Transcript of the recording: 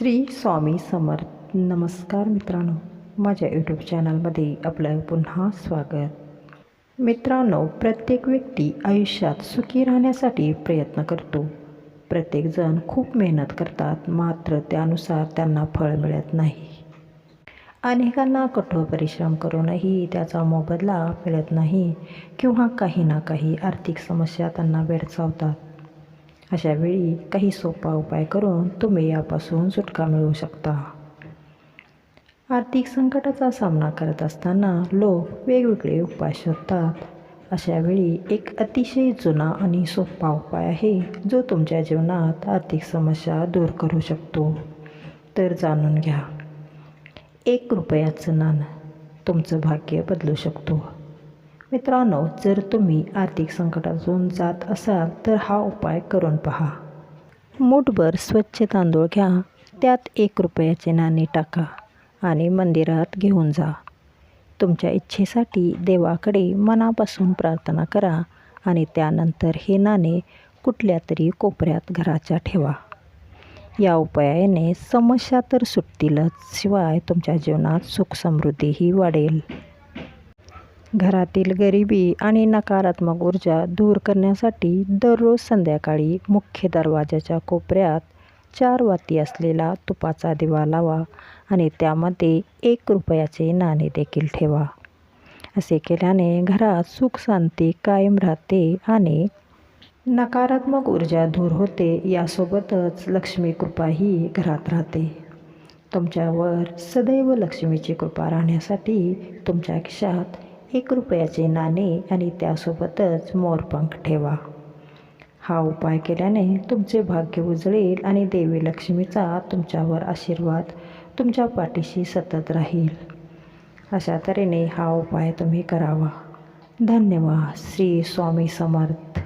श्री स्वामी समर्थ. नमस्कार मित्रांनो. माझ्या यूट्यूब चॅनलमध्ये आपलं पुन्हा स्वागत. मित्रांनो प्रत्येक व्यक्ती आयुष्यात सुखी राहण्यासाठी प्रयत्न करतो. प्रत्येकजण खूप मेहनत करतात मात्र त्यानुसार त्यांना फळ मिळत नाही. अनेकांना कठोर परिश्रम करूनही त्याचा मोबदला मिळत नाही किंवा काही ना काही आर्थिक समस्या त्यांना भेडसावतात. अशा वेळी काही सोपा उपाय करून तुम्ही यापासून सुटका मिळवू शकता. आर्थिक संकटाचा सामना करत असताना लोक वेगवेगळे उपाय शोधतात. अशा वेळी एक अतिशय जुना आणि सोपा उपाय आहे जो तुमच्या जीवनात आर्थिक समस्या दूर करू शकतो. तर जाणून घ्या. एक रुपयाचं नाणं तुमचं भाग्य बदलू शकतो. मित्रांनो जर तुम्ही आर्थिक संकटातून जात असाल तर हा उपाय करून पहा. मूठभर स्वच्छ तांदूळ घ्या. त्यात एक रुपयाचे नाणे टाका आणि मंदिरात घेऊन जा. तुमच्या इच्छेसाठी देवाकडे मनापासून प्रार्थना करा आणि त्यानंतर हे नाणे कुठल्या तरी कोपऱ्यात घराच्या ठेवा. या उपायाने समस्या तर सुटतीलच शिवाय तुमच्या जीवनात सुख समृद्धीही वाढेल. घरातील गरिबी आणि नकारात्मक ऊर्जा दूर करण्यासाठी दररोज संध्याकाळी मुख्य दरवाजाच्या कोपऱ्यात चार वाती असलेला तुपाचा दिवा लावा आणि त्यामध्ये एक रुपयाचे नाणे देखील ठेवा. असे केल्याने घरात सुख शांती कायम राहते आणि नकारात्मक ऊर्जा दूर होते. यासोबतच लक्ष्मी कृपाही घरात राहते. तुमच्यावर सदैव लक्ष्मीची कृपा राहण्यासाठी तुमच्या खिशात एक रुपयाचे नाणे आणि त्यासोबतच मोरपंख ठेवा. हा उपाय केल्याने तुमचे भाग्य उजळेल आणि देवी लक्ष्मीचा तुमच्यावर आशीर्वाद तुमच्या पाठीशी सतत राहील. अशा तऱ्हेने हा उपाय तुम्ही करावा. धन्यवाद. श्री स्वामी समर्थ.